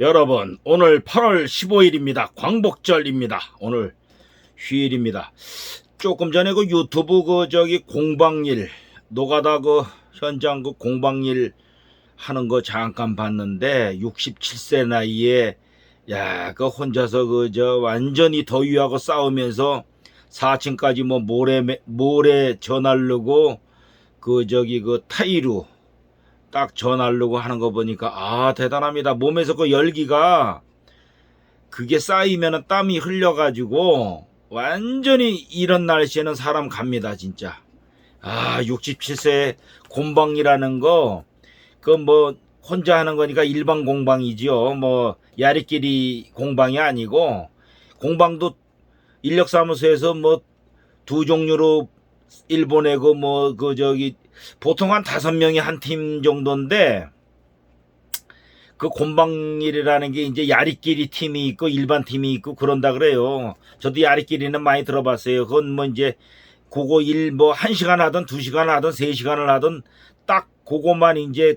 여러분, 오늘 8월 15일입니다. 광복절입니다. 오늘 휴일입니다. 조금 전에 그 유튜브 그 저기 공방일, 노가다 그 현장 그 공방일 하는 거 잠깐 봤는데 67세 나이에 야, 그 혼자서 그 저 완전히 더위하고 싸우면서 4층까지 뭐 모래 모래 전하려고 그 저기 그 타이루 딱 전하려고 하는 거 보니까 아 대단합니다. 몸에서 그 열기가 그게 쌓이면 땀이 흘려가지고 완전히 이런 날씨에는 사람 갑니다 진짜. 아 67세 곰방이라는 거 그 뭐 혼자 하는 거니까 일반 공방이지요. 뭐 야리끼리 공방이 아니고 공방도 인력사무소에서 뭐 두 종류로 일본에고 뭐그 저기 보통 한 다섯 명이 한 팀 정도인데 그 곰방일이라는 게 이제 야리끼리 팀이 있고 일반 팀이 있고 그런다 그래요. 저도 야리끼리는 많이 들어봤어요. 그건 뭐 이제 그거 일 뭐 한 시간 하든 두 시간 하든 세 시간을 하든 딱 그거만 이제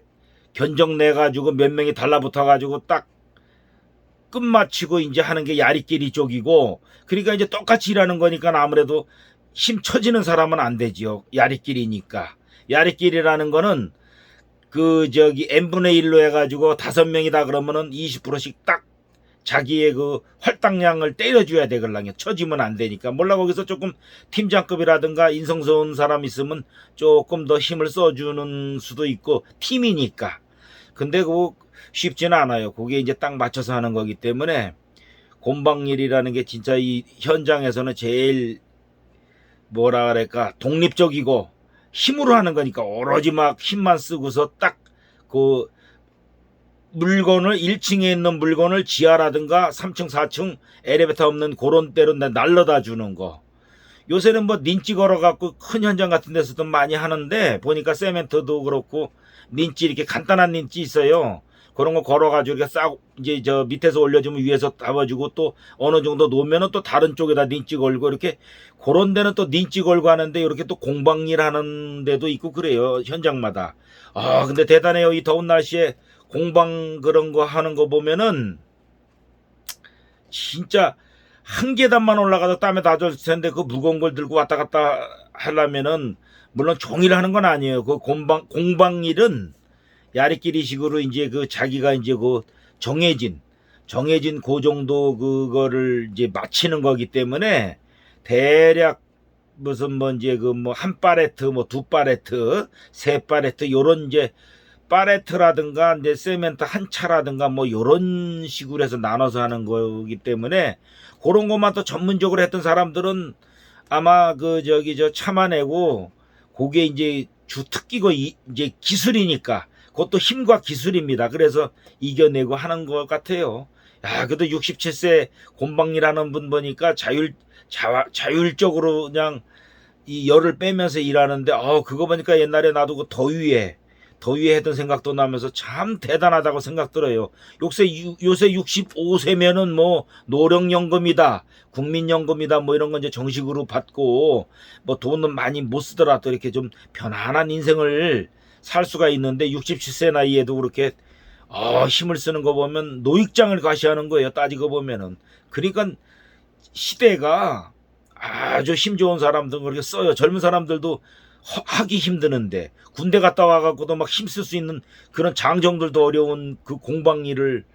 견적 내 가지고 몇 명이 달라붙어 가지고 딱 끝마치고 이제 하는 게 야리끼리 쪽이고 그러니까 이제 똑같이 일하는 거니까 아무래도 힘 처지는 사람은 안 되지요. 야리끼리니까. 야리끼리라는 거는 그 저기 n분의 1로 해가지고 다섯 명이다 그러면은 20%씩 딱 자기의 그 활당량을 때려줘야 되걸랑요. 처지면 안 되니까. 몰라 거기서 조금 팀장급이라든가 인성스러운 사람 있으면 조금 더 힘을 써주는 수도 있고 팀이니까. 근데 그거 쉽지는 않아요. 그게 이제 딱 맞춰서 하는 거기 때문에 곰방일이라는 게 진짜 이 현장에서는 제일 뭐라 그럴까 독립적이고 힘으로 하는 거니까 오로지 막 힘만 쓰고서 딱 그 물건을 1층에 있는 물건을 지하라든가 3층 4층 엘리베이터 없는 그런 데로 날라다 주는 거. 요새는 뭐 닌찌 걸어갖고 큰 현장 같은 데서도 많이 하는데 보니까 세멘트도 그렇고 닌찌 이렇게 간단한 닌찌 있어요 그런 거 걸어가지고 이렇게 싹 이제 저 밑에서 올려주면 위에서 잡아주고 또 어느 정도 놓으면은 또 다른 쪽에다 닌찌 걸고 이렇게 그런 데는 또 닌찌 걸고 하는데 이렇게 또 공방일 하는 데도 있고 그래요 현장마다. 아 근데 대단해요. 이 더운 날씨에 공방 그런 거 하는 거 보면은 진짜 한 계단만 올라가도 땀에 다 젖을 텐데 그 무거운 걸 들고 왔다 갔다 하려면은 물론 종일 하는 건 아니에요. 그 공방 공방일은 야리끼리식으로 이제 그 자기가 이제 그 정해진 정해진 그 정도 그거를 이제 마치는 거기 때문에 대략 무슨 뭐 이제 그 뭐 한 파레트 뭐 두 파레트 세 파레트 요런 이제 파레트라든가 이제 세멘트 한 차라든가 뭐 요런 식으로 해서 나눠서 하는 거기 때문에 그런 것만 또 전문적으로 했던 사람들은 아마 그 저기 저 참아내고 그게 이제 주 특기고 이- 이제 기술이니까 그것도 힘과 기술입니다. 그래서 이겨내고 하는 것 같아요. 야, 그래도 67세 곰방이라는 분 보니까 자율, 자, 자율적으로 그냥 이 열을 빼면서 일하는데, 어, 그거 보니까 옛날에 나도 그 더위에, 더위에 했던 생각도 나면서 참 대단하다고 생각 들어요. 요새, 유- 요새 65세면은 뭐, 노령연금이다, 국민연금이다, 뭐 이런 건 이제 정식으로 받고, 뭐 돈은 많이 못 쓰더라도 이렇게 좀 편안한 인생을 살 수가 있는데 67세 나이에도 그렇게 어, 힘을 쓰는 거 보면 노익장을 과시하는 거예요. 따지고 보면은. 그러니까 시대가 아주 힘 좋은 사람들 그렇게 써요. 젊은 사람들도 허- 하기 힘드는데 군대 갔다 와갖고도 막 힘쓸 수 있는 그런 장정들도 어려운 그 공방 일을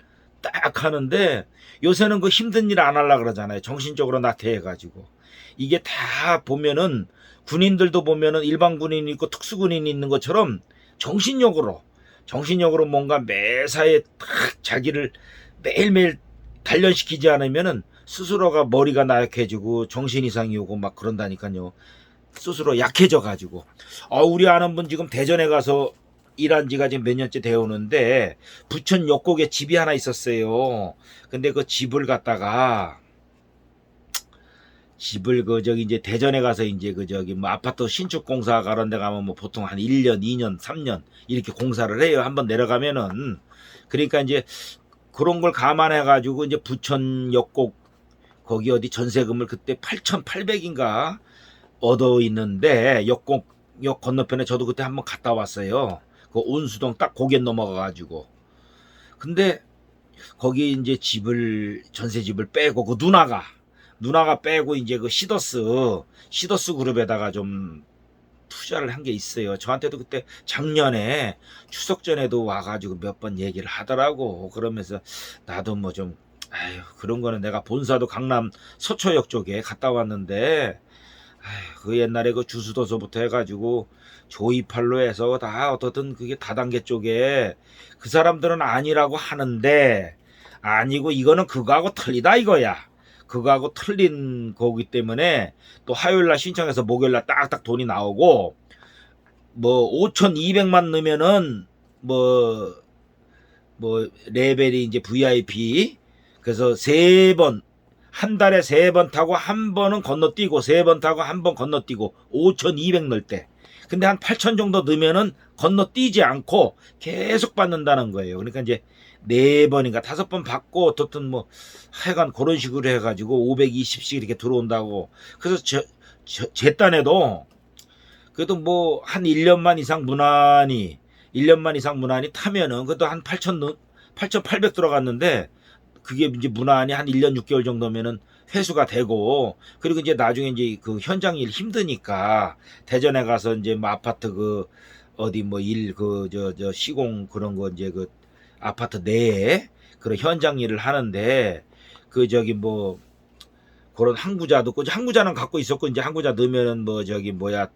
딱 하는데 요새는 그 힘든 일 안 하려 그러잖아요. 정신적으로 나태해가지고 이게 다 보면은 군인들도 보면은 일반 군인이 있고 특수 군인이 있는 것처럼 정신력으로 정신력으로 뭔가 매사에 딱 자기를 매일매일 단련시키지 않으면은 스스로가 머리가 나약해지고 정신 이상이 오고 막 그런다니까요. 스스로 약해져 가지고. 아, 우리 아는 분 지금 대전에 가서 일한 지가 지금 몇 년째 되오는데 부천 역곡에 집이 하나 있었어요. 근데 그 집을 갖다가 집을 그 저기 이제 대전에 가서 이제 그 저기 뭐 아파트 신축 공사 가는 데 가면 뭐 보통 한 1년, 2년, 3년 이렇게 공사를 해요. 한번 내려가면은 그러니까 이제 그런 걸 감안해 가지고 이제 부천 역곡 거기 어디 전세금을 그때 8,800인가 얻어 있는데 역곡 역 건너편에 저도 그때 한번 갔다 왔어요. 그 온수동 딱 고개 넘어가 가지고 근데 거기 이제 집을 전세 집을 빼고 그 누나가 누나가 빼고 이제 그 시더스 시더스 그룹에다가 좀 투자를 한 게 있어요. 저한테도 그때 작년에 추석 전에도 와가지고 몇 번 얘기를 하더라고. 그러면서 나도 뭐 좀 아유 그런 거는 내가 본사도 강남 서초역 쪽에 갔다 왔는데 아유 그 옛날에 그 주수도서부터 해가지고 조이팔로 해서 다 어떻든 그게 다단계 쪽에 그 사람들은 아니라고 하는데 아니고 이거는 그거하고 틀리다 이거야. 그거하고 틀린 거기 때문에 또 화요일 날 신청해서 목요일 날 딱딱 돈이 나오고 뭐 5,200만 넣으면은 뭐뭐 레벨이 이제 VIP 그래서 세 번 한 달에 세 번 타고 한 번은 건너뛰고 세 번 타고 한 번 건너뛰고 5,200 넣을 때 근데 한8,000 정도 넣으면은 건너뛰지 않고 계속 받는다는 거예요. 그러니까 이제 네 번인가 다섯 번 받고 어떻든 뭐 하여간 그런 식으로 해가지고 520씩 이렇게 들어온다고. 그래서 저, 저, 제 딴에도 그래도 뭐 한 1년만 이상 무난히 1년만 이상 무난히 타면은 그래도 한 8천 8,800 들어갔는데 그게 이제 무난히 한 1년 6개월 정도면은 회수가 되고 그리고 이제 나중에 이제 그 현장 일 힘드니까 대전에 가서 이제 뭐 아파트 그 어디 뭐 일 그 저저 시공 그런 거 이제 그 아파트 내에 그런 현장 일을 하는데 그 저기 뭐 그런 항구자도 있고 항구자는 갖고 있었고 이제 항구자 넣으면은 뭐 저기 뭐야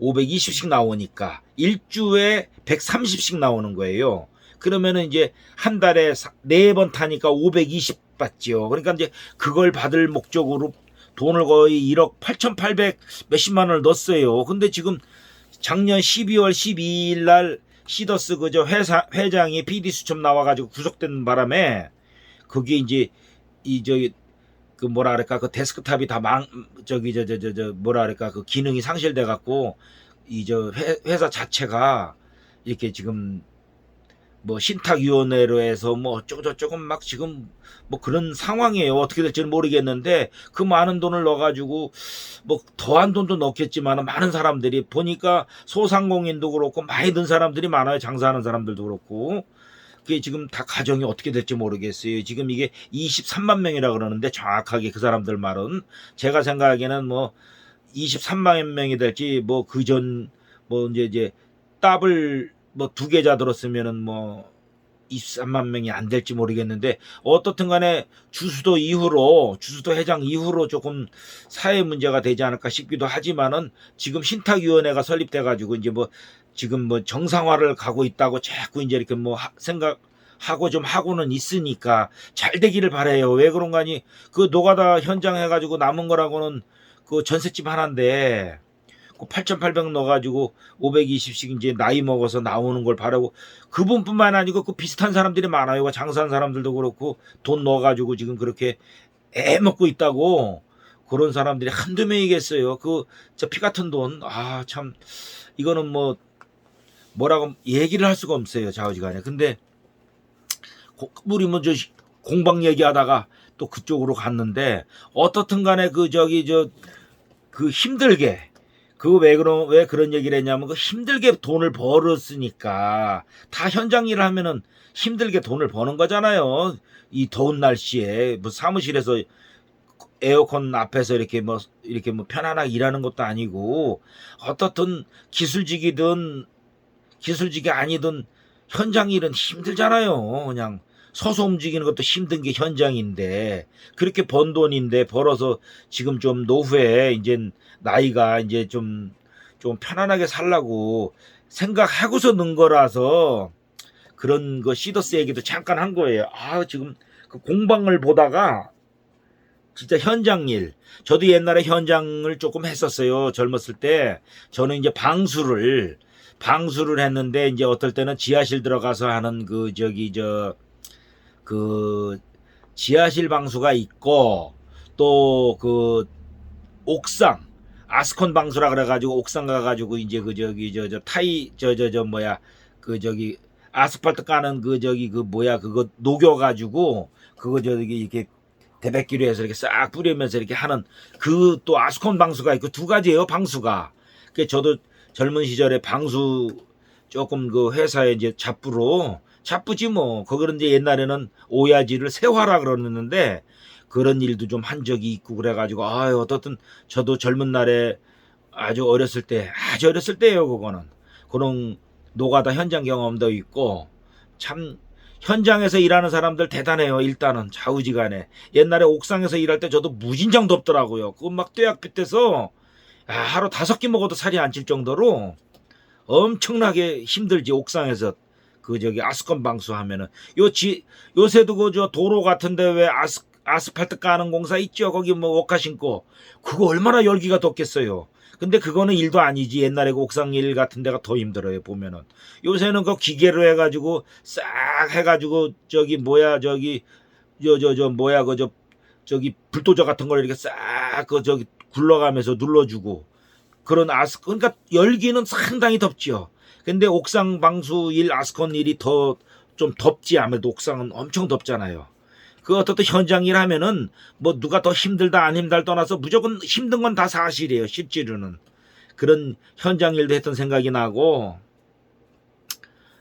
520씩 나오니까 일주에 130씩 나오는 거예요. 그러면은 이제 한 달에 네 번 타니까 520 받지요. 그러니까 이제 그걸 받을 목적으로 돈을 거의 1억 8,800 몇십만 원을 넣었어요. 근데 지금 작년 12월 12일 날 시더스 그저 회사 회장이 PD 수첩 나와가지고 구속된 바람에 그게 이제 이 저기 그 뭐라 그럴까? 그 데스크탑이 다 망 저기 저 저 저 저 뭐라 그럴까? 그 기능이 상실돼 갖고 이 저 회사 자체가 이렇게 지금 뭐 신탁위원회로 해서 뭐 어쩌고 저쩌고 막 지금 뭐 그런 상황이에요. 어떻게 될지는 모르겠는데 그 많은 돈을 넣어가지고 뭐 더한 돈도 넣겠지만 많은 사람들이 보니까 소상공인도 그렇고 많이 든 사람들이 많아요. 장사하는 사람들도 그렇고. 그게 지금 다 가정이 어떻게 될지 모르겠어요. 지금 이게 23만 명이라 그러는데 정확하게 그 사람들 말은 제가 생각하기에는 뭐 23만 명이 될지 뭐 그전 뭐 이제 이제 더블 뭐 두 계좌 들었으면은 뭐 23만 명이 안 될지 모르겠는데 어떻든 간에 주수도 이후로 주수도 회장 이후로 조금 사회 문제가 되지 않을까 싶기도 하지만은 지금 신탁위원회가 설립돼 가지고 이제 뭐 지금 뭐 정상화를 가고 있다고 자꾸 이제 이렇게 뭐 하- 생각 하고 좀 하고는 있으니까 잘 되기를 바래요. 왜 그런가니 그 노가다 현장 해가지고 남은 거라고는 그 전셋집 하나인데 그 8,800 넣어가지고 520씩 이제 나이 먹어서 나오는 걸 바라고 그분뿐만 아니고 그 비슷한 사람들이 많아요. 장사한 사람들도 그렇고 돈 넣어가지고 지금 그렇게 애 먹고 있다고 그런 사람들이 한두 명이겠어요. 그저피 같은 돈. 아 참 이거는 뭐 뭐라고 얘기를 할 수가 없어요. 좌우지간에. 근데 고- 우리 뭐저 공방 얘기하다가 또 그쪽으로 갔는데 어떻든 간에 그 저기 저 그 힘들게 그왜 그런 왜 그런 얘기를 했냐면 그 힘들게 돈을 벌었으니까 다 현장 일을 하면은 힘들게 돈을 버는 거잖아요. 이 더운 날씨에 뭐 사무실에서 에어컨 앞에서 이렇게 뭐 이렇게 뭐 편안하게 일하는 것도 아니고 어떻든 기술직이든 기술직이 아니든 현장 일은 힘들잖아요. 그냥 서서 움직이는 것도 힘든 게 현장인데 그렇게 번 돈인데 벌어서 지금 좀 노후에 이제 나이가 이제 좀좀 편안하게 살라고 생각하고서 넣은 거라서 그런 거 시더스 얘기도 잠깐 한 거예요. 아 지금 그 공방을 보다가 진짜 현장 일. 저도 옛날에 현장을 조금 했었어요. 젊었을 때. 저는 이제 방수를, 방수를 했는데, 이제 어떨 때는 지하실 들어가서 하는 그, 저기, 저, 그, 지하실 방수가 있고, 또 그, 옥상, 아스콘 방수라 그래가지고 옥상 가가지고 이제 그 저기 저 저 타이 저 저 저 뭐야 그 저기 아스팔트 까는 그 저기 그 뭐야 그거 녹여가지고 그거 저기 이렇게 대백기로 해서 이렇게 싹 뿌리면서 이렇게 하는 그 또 아스콘 방수가 있고 두 가지예요 방수가. 그 저도 젊은 시절에 방수 조금 그 회사에 이제 잡부로 자쁘지 뭐. 그거는 이제 옛날에는 오야지를 세화라 그러는데 그런 일도 좀 한 적이 있고 그래가지고 아유 어떻든 저도 젊은 날에 아주 어렸을 때 아주 어렸을 때예요 그거는. 그런 노가다 현장 경험도 있고. 참 현장에서 일하는 사람들 대단해요 일단은 좌우지간에. 옛날에 옥상에서 일할 때 저도 무진장 덥더라고요. 그거 막 떼약빛에서 아, 하루 다섯 끼 먹어도 살이 안 찔 정도로 엄청나게 힘들지 옥상에서 그 저기 아스콘 방수 하면은 요 지 요새도 그 저 도로 같은데 왜 아스 아스팔트 까는 공사 있죠? 거기 뭐 옷가 신고. 그거 얼마나 열기가 덥겠어요. 근데 그거는 일도 아니지. 옛날에 그 옥상 일 같은 데가 더 힘들어요 보면은. 요새는 그 기계로 해가지고 싹 해가지고 저기 뭐야 저기 저 저 저 뭐야 그 저 저기 불도저 같은 걸 이렇게 싹 그 저기 굴러가면서 눌러주고 그런 아스 그러니까 열기는 상당히 덥지요. 근데 옥상 방수 일 아스콘 일이 더 좀 덥지 아무래도 옥상은 엄청 덥잖아요. 그 어떻든 현장 일 하면은 뭐 누가 더 힘들다 안 힘들다 떠나서 무조건 힘든 건 다 사실이에요. 실제로는 그런 현장 일도 했던 생각이 나고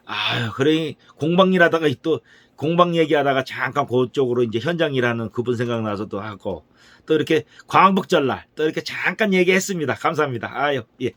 아유 그래 공방 일 하다가 또 공방 얘기하다가 잠깐 그쪽으로 이제 현장 일하는 그분 생각나서도 하고 또 이렇게 광복절날 또 이렇게 잠깐 얘기했습니다. 감사합니다. 아유 예.